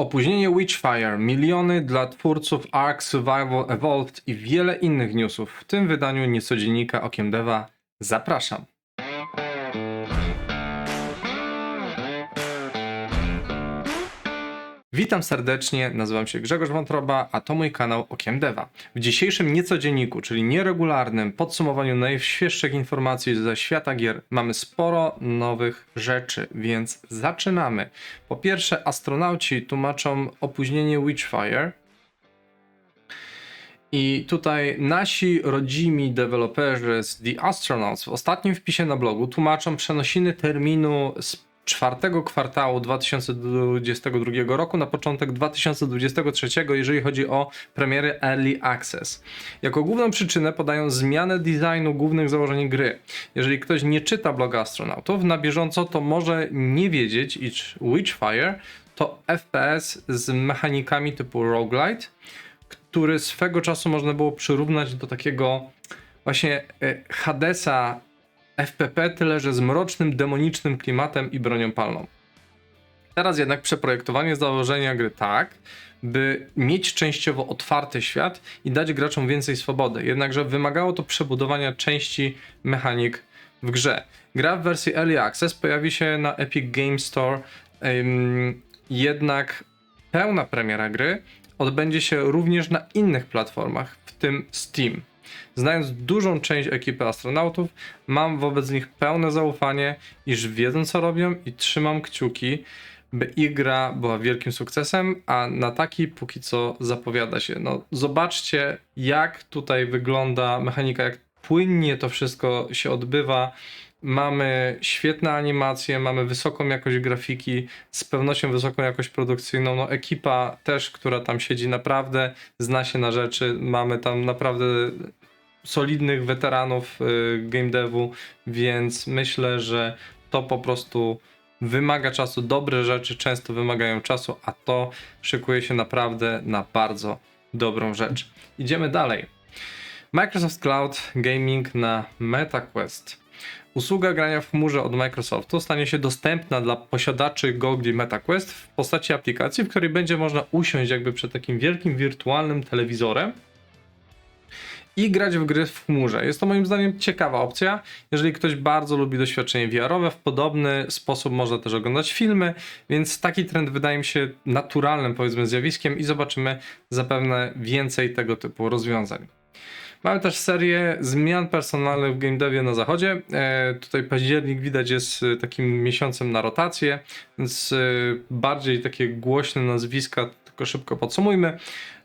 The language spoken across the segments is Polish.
Opóźnienie Witchfire, miliony dla twórców Ark Survival Evolved i wiele innych newsów. W tym wydaniu niecodziennika Okiem Deva zapraszam. Witam serdecznie, nazywam się Grzegorz Wątroba, a to mój kanał Okiem Deva. W dzisiejszym niecodzienniku, czyli nieregularnym podsumowaniu najświeższych informacji ze świata gier, mamy sporo nowych rzeczy, więc zaczynamy. Po pierwsze, astronauci tłumaczą opóźnienie Witchfire. I tutaj nasi rodzimi deweloperzy z The Astronauts w ostatnim wpisie na blogu tłumaczą przenosiny terminu z czwartego kwartału 2022 roku na początek 2023, jeżeli chodzi o premiery Early Access. Jako główną przyczynę podają zmianę designu głównych założeń gry. Jeżeli ktoś nie czyta bloga astronautów na bieżąco, to może nie wiedzieć, iż Witchfire to FPS z mechanikami typu roguelite, który swego czasu można było przyrównać do takiego właśnie e, Hadesa FPP, tyle że z mrocznym, demonicznym klimatem i bronią palną. Teraz jednak przeprojektowanie założenia gry tak, by mieć częściowo otwarty świat i dać graczom więcej swobody. Jednakże wymagało to przebudowania części mechanik w grze. Gra w wersji Early Access pojawi się na Epic Game Store, ym, jednak pełna premiera gry odbędzie się również na innych platformach, w tym Steam. Znając dużą część ekipy astronautów, mam wobec nich pełne zaufanie, iż wiedzą co robią i trzymam kciuki, by ich gra była wielkim sukcesem, a na taki póki co zapowiada się. No, zobaczcie, jak tutaj wygląda mechanika, jak płynnie to wszystko się odbywa. Mamy świetne animacje, mamy wysoką jakość grafiki, z pewnością wysoką jakość produkcyjną. No, ekipa też, która tam siedzi, naprawdę zna się na rzeczy. Mamy tam naprawdę solidnych weteranów y, game devu, więc myślę, że to po prostu wymaga czasu. Dobre rzeczy często wymagają czasu, a to szykuje się naprawdę na bardzo dobrą rzecz. Idziemy dalej. Microsoft Cloud Gaming na MetaQuest. Usługa grania w chmurze od Microsoftu stanie się dostępna dla posiadaczy gogli MetaQuest w postaci aplikacji, w której będzie można usiąść jakby przed takim wielkim wirtualnym telewizorem i grać w gry w chmurze. Jest to moim zdaniem ciekawa opcja. Jeżeli ktoś bardzo lubi doświadczenie VR-owe, w podobny sposób można też oglądać filmy, więc taki trend wydaje mi się naturalnym powiedzmy zjawiskiem i zobaczymy zapewne więcej tego typu rozwiązań. Mamy też serię zmian personalnych w game devie na zachodzie. E, tutaj październik widać jest e, takim miesiącem na rotację, więc e, bardziej takie głośne nazwiska, tylko szybko podsumujmy.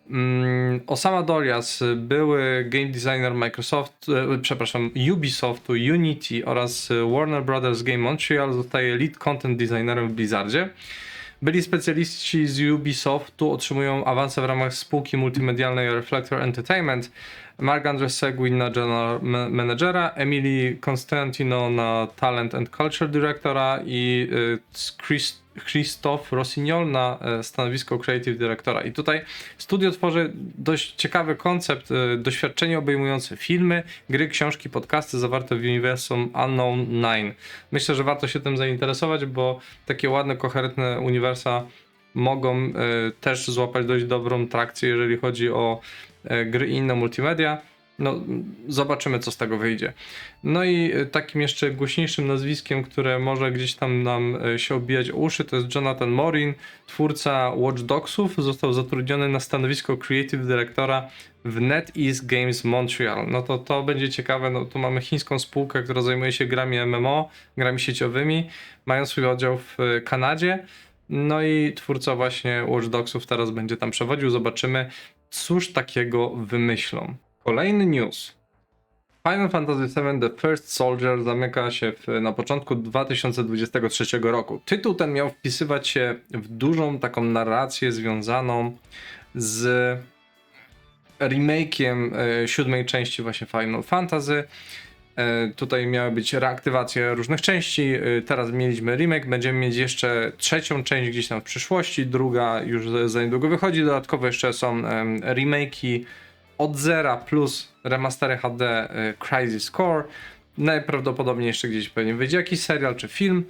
Mm, Osama Dorias, były game designer Microsoft, e, przepraszam, Ubisoftu, Unity oraz Warner Brothers Game Montreal zostaje lead content designerem w Blizzardzie. Byli specjaliści z Ubisoftu otrzymują awanse w ramach spółki multimedialnej Reflector Entertainment. Mark Andres Seguin na General Ma- Managera, Emily Constantino na Talent and Culture Directora i y, Chris, Christophe Rossignol na e, stanowisko Creative Directora. I tutaj studio tworzy dość ciekawy koncept, y, doświadczenie obejmujące filmy, gry, książki, podcasty zawarte w uniwersum Unknown 9. Myślę, że warto się tym zainteresować, bo takie ładne, koherentne uniwersa mogą y, też złapać dość dobrą trakcję, jeżeli chodzi o e, gry i inne multimedia. No, zobaczymy, co z tego wyjdzie. No i e, takim jeszcze głośniejszym nazwiskiem, które może gdzieś tam nam e, się obijać o uszy, to jest Jonathan Morin, twórca Watch Dogsów. Został zatrudniony na stanowisko Creative Directora w NetEase Games Montreal. No to to będzie ciekawe, no tu mamy chińską spółkę, która zajmuje się grami MMO, grami sieciowymi, mają swój oddział w e, Kanadzie. No i twórca właśnie Watch Dogsów teraz będzie tam przewodził. Zobaczymy, cóż takiego wymyślą. Kolejny news. Final Fantasy VII The First Soldier zamyka się w, na początku 2023 roku. Tytuł ten miał wpisywać się w dużą taką narrację związaną z remake'iem e, siódmej części właśnie Final Fantasy. E, Tutaj miały być reaktywacje różnych części. e, Teraz mieliśmy remake, będziemy mieć jeszcze trzecią część gdzieś tam w przyszłości, druga już za- niedługo wychodzi. Dodatkowo jeszcze są em, remake'i od zera plus remastery HD e, Crisis Core. Najprawdopodobniej jeszcze gdzieś pewnie wyjdzie jakiś serial czy film.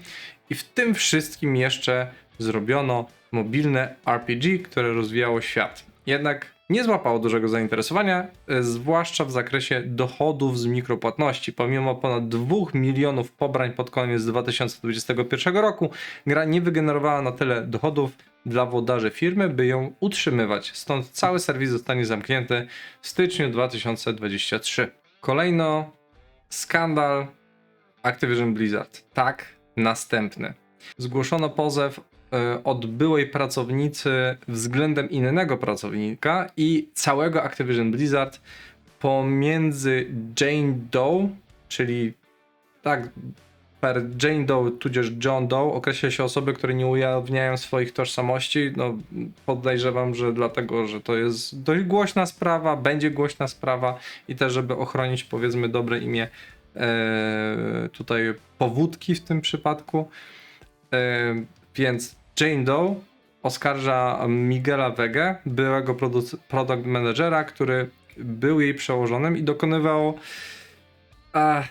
I w tym wszystkim jeszcze zrobiono mobilne RPG, które rozwijało świat. Jednak nie złapało dużego zainteresowania, e, zwłaszcza w zakresie dochodów z mikropłatności. Pomimo ponad 2 milionów pobrań pod koniec 2021 roku, gra nie wygenerowała na tyle dochodów dla włodarzy firmy, by ją utrzymywać. Stąd cały serwis zostanie zamknięty w styczniu 2023. Kolejno skandal Activision Blizzard. Tak, następny. Zgłoszono pozew e, od byłej pracownicy względem innego pracownika i całego Activision Blizzard pomiędzy Jane Doe, czyli tak per Jane Doe tudzież John Doe określa się osoby, które nie ujawniają swoich tożsamości. No, podejrzewam, że dlatego, że to jest dość głośna sprawa, będzie głośna sprawa i też, żeby ochronić powiedzmy dobre imię e, tutaj powódki w tym przypadku. E, więc Jane Doe oskarża Miguela Vega, byłego produc- product managera, który był jej przełożonym i dokonywał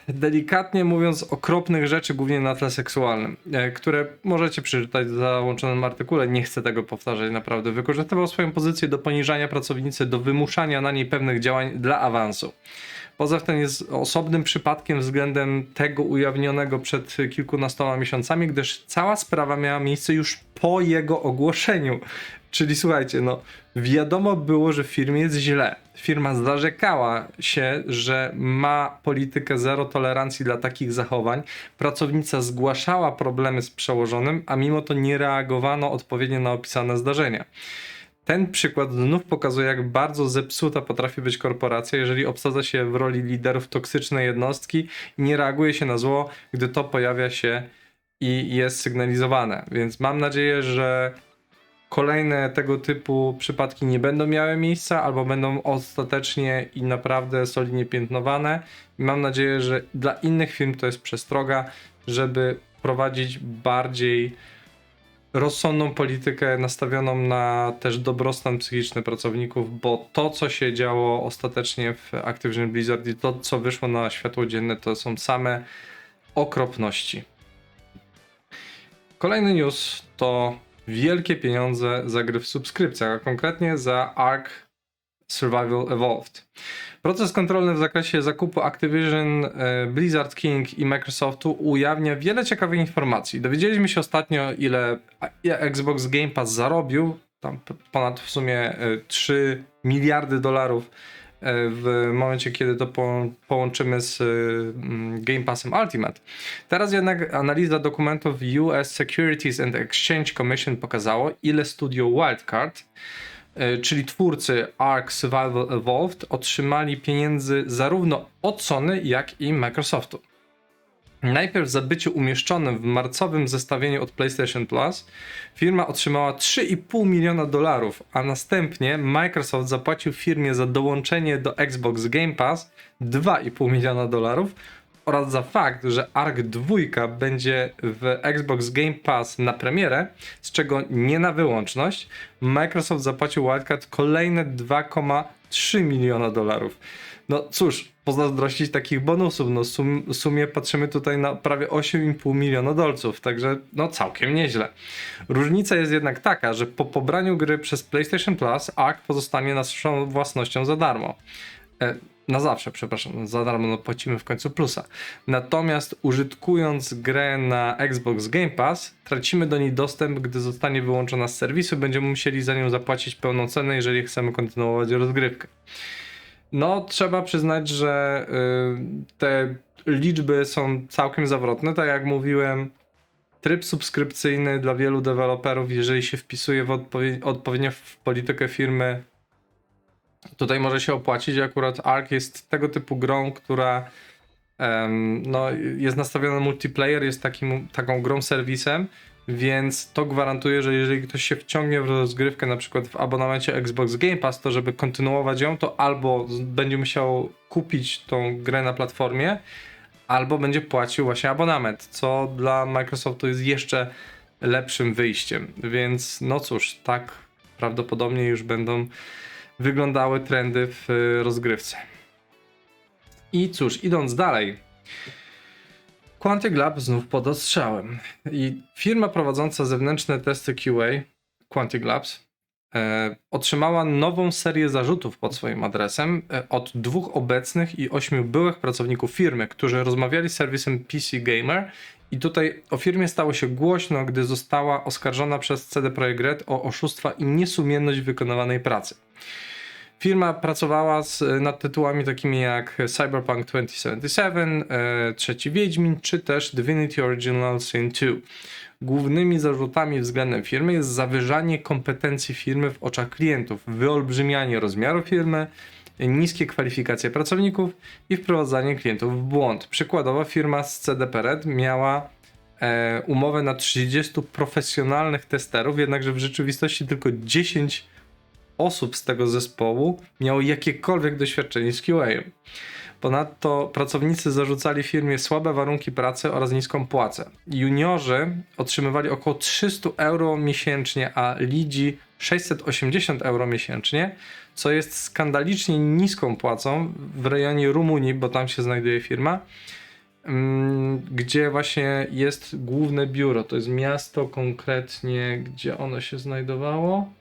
delikatnie mówiąc, okropnych rzeczy, głównie na tle seksualnym, e, które możecie przeczytać w załączonym artykule. Nie chcę tego powtarzać, naprawdę. Wykorzystywał swoją pozycję do poniżania pracownicy, do wymuszania na niej pewnych działań dla awansu. Pozew ten jest osobnym przypadkiem względem tego ujawnionego przed kilkunastoma miesiącami, gdyż cała sprawa miała miejsce już po jego ogłoszeniu. Czyli słuchajcie, no wiadomo było, że w firmie jest źle. Firma zarzekała się, że ma politykę zero tolerancji dla takich zachowań. Pracownica zgłaszała problemy z przełożonym, a mimo to nie reagowano odpowiednio na opisane zdarzenia. Ten przykład znów pokazuje, jak bardzo zepsuta potrafi być korporacja, jeżeli obsadza się w roli liderów toksycznej jednostki i nie reaguje się na zło, gdy to pojawia się i jest sygnalizowane. Więc mam nadzieję, że kolejne tego typu przypadki nie będą miały miejsca albo będą ostatecznie i naprawdę solidnie piętnowane. I mam nadzieję, że dla innych firm to jest przestroga, żeby prowadzić bardziej rozsądną politykę nastawioną na też dobrostan psychiczny pracowników, bo to, co się działo ostatecznie w Activision Blizzard i to, co wyszło na światło dzienne, to są same okropności. Kolejny news to wielkie pieniądze za gry w subskrypcjach, a konkretnie za Ark Survival Evolved. Proces kontrolny w zakresie zakupu Activision, e, Blizzard King i Microsoftu ujawnia wiele ciekawych informacji. Dowiedzieliśmy się ostatnio, ile Xbox Game Pass zarobił, tam ponad w sumie e, 3 miliardy dolarów e, w momencie, kiedy to po, połączymy z mm, Game Passem Ultimate. Teraz jednak analiza dokumentów US Securities and Exchange Commission pokazało, ile studio Wildcard e, czyli twórcy Ark Survival Evolved, otrzymali pieniędzy zarówno od Sony, jak i Microsoftu. Najpierw za bycie umieszczonym w marcowym zestawieniu od PlayStation Plus, firma otrzymała 3,5 miliona dolarów, a następnie Microsoft zapłacił firmie za dołączenie do Xbox Game Pass 2,5 miliona dolarów oraz za fakt, że Ark 2 będzie w Xbox Game Pass na premierę, z czego nie na wyłączność, Microsoft zapłacił Wildcard kolejne 2,3 miliona dolarów. No cóż, pozazdrościć takich bonusów, no sum, w sumie patrzymy tutaj na prawie 8,5 miliona dolców, także no całkiem nieźle. Różnica jest jednak taka, że po pobraniu gry przez PlayStation Plus Ark pozostanie naszą własnością za darmo. E, na zawsze, przepraszam, za darmo no płacimy w końcu plusa. Natomiast użytkując grę na Xbox Game Pass, tracimy do niej dostęp, gdy zostanie wyłączona z serwisu, będziemy musieli za nią zapłacić pełną cenę, jeżeli chcemy kontynuować rozgrywkę. No, trzeba przyznać, że y, te liczby są całkiem zawrotne. Tak jak mówiłem, tryb subskrypcyjny dla wielu deweloperów, jeżeli się wpisuje w odpowie- odpowiednio w politykę firmy, tutaj może się opłacić. Akurat Ark jest tego typu grą, która em, no, jest nastawiona na multiplayer, jest takim, taką grą serwisem, więc to gwarantuje, że jeżeli ktoś się wciągnie w rozgrywkę, na przykład w abonamencie Xbox Game Pass, to żeby kontynuować ją, to albo będzie musiał kupić tą grę na platformie, albo będzie płacił właśnie abonament, co dla Microsoftu jest jeszcze lepszym wyjściem. Więc no cóż, tak prawdopodobnie już będą wyglądały trendy w y, rozgrywce. I cóż, idąc dalej. Quantic Lab znów pod ostrzałem. I firma prowadząca zewnętrzne testy QA, Quantic Labs, e, otrzymała nową serię zarzutów pod swoim adresem e, od dwóch obecnych i ośmiu byłych pracowników firmy, którzy rozmawiali z serwisem PC Gamer. I tutaj o firmie stało się głośno, gdy została oskarżona przez CD Projekt Red o oszustwa i niesumienność wykonywanej pracy. Firma pracowała z, nad tytułami takimi jak Cyberpunk 2077, e, Trzeci Wiedźmin, czy też Divinity Original Sin 2. Głównymi zarzutami względem firmy jest zawyżanie kompetencji firmy w oczach klientów, wyolbrzymianie rozmiaru firmy, niskie kwalifikacje pracowników i wprowadzanie klientów w błąd. Przykładowo firma z CDP Red miała e, umowę na 30 profesjonalnych testerów, jednakże w rzeczywistości tylko 10 osób z tego zespołu miało jakiekolwiek doświadczenie z QA. Ponadto pracownicy zarzucali firmie słabe warunki pracy oraz niską płacę. Juniorzy otrzymywali około 300 euro miesięcznie, a lidzi 680 euro miesięcznie, co jest skandalicznie niską płacą w rejonie Rumunii, bo tam się znajduje firma, mm, gdzie właśnie jest główne biuro. To jest miasto konkretnie, gdzie ono się znajdowało.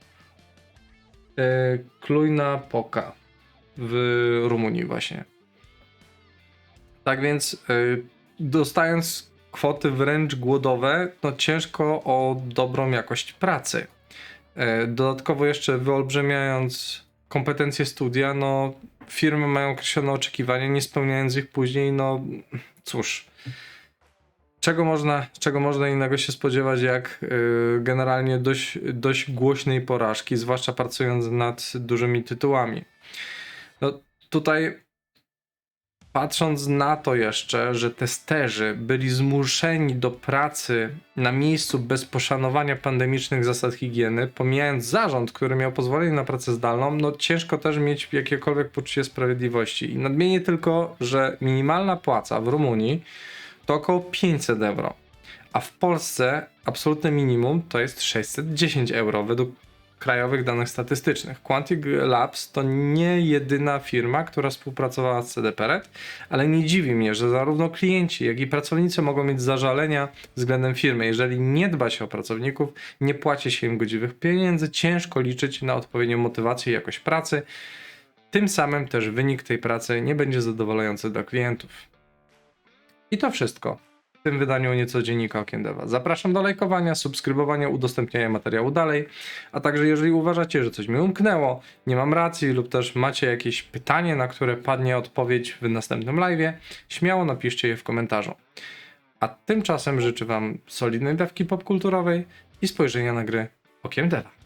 E, Klujna Poka w Rumunii właśnie. Tak więc y, dostając kwoty wręcz głodowe, no ciężko o dobrą jakość pracy. E, Dodatkowo jeszcze wyolbrzymiając kompetencje studia, no firmy mają określone oczekiwania, nie spełniając ich później, no cóż. Czego można, czego można innego się spodziewać, jak y, generalnie dość, dość głośnej porażki, zwłaszcza pracując nad dużymi tytułami. No tutaj Patrząc na to jeszcze, że testerzy byli zmuszeni do pracy na miejscu bez poszanowania pandemicznych zasad higieny, pomijając zarząd, który miał pozwolenie na pracę zdalną, no ciężko też mieć jakiekolwiek poczucie sprawiedliwości. I nadmienię tylko, że minimalna płaca w Rumunii to około 500 euro, a w Polsce absolutne minimum to jest 610 euro według krajowych danych statystycznych. Quantic Labs to nie jedyna firma, która współpracowała z CDPRED, ale nie dziwi mnie, że zarówno klienci, jak i pracownicy mogą mieć zażalenia względem firmy. Jeżeli nie dba się o pracowników, nie płaci się im godziwych pieniędzy, ciężko liczyć na odpowiednią motywację i jakość pracy. Tym samym też wynik tej pracy nie będzie zadowalający dla klientów. I to wszystko w tym wydaniu nieco dziennika Okiem Deva. Zapraszam do lajkowania, subskrybowania, udostępniania materiału dalej, a także jeżeli uważacie, że coś mi umknęło, nie mam racji lub też macie jakieś pytanie, na które padnie odpowiedź w następnym live, śmiało napiszcie je w komentarzu. A tymczasem życzę Wam solidnej dawki popkulturowej i spojrzenia na gry Okiem Deva.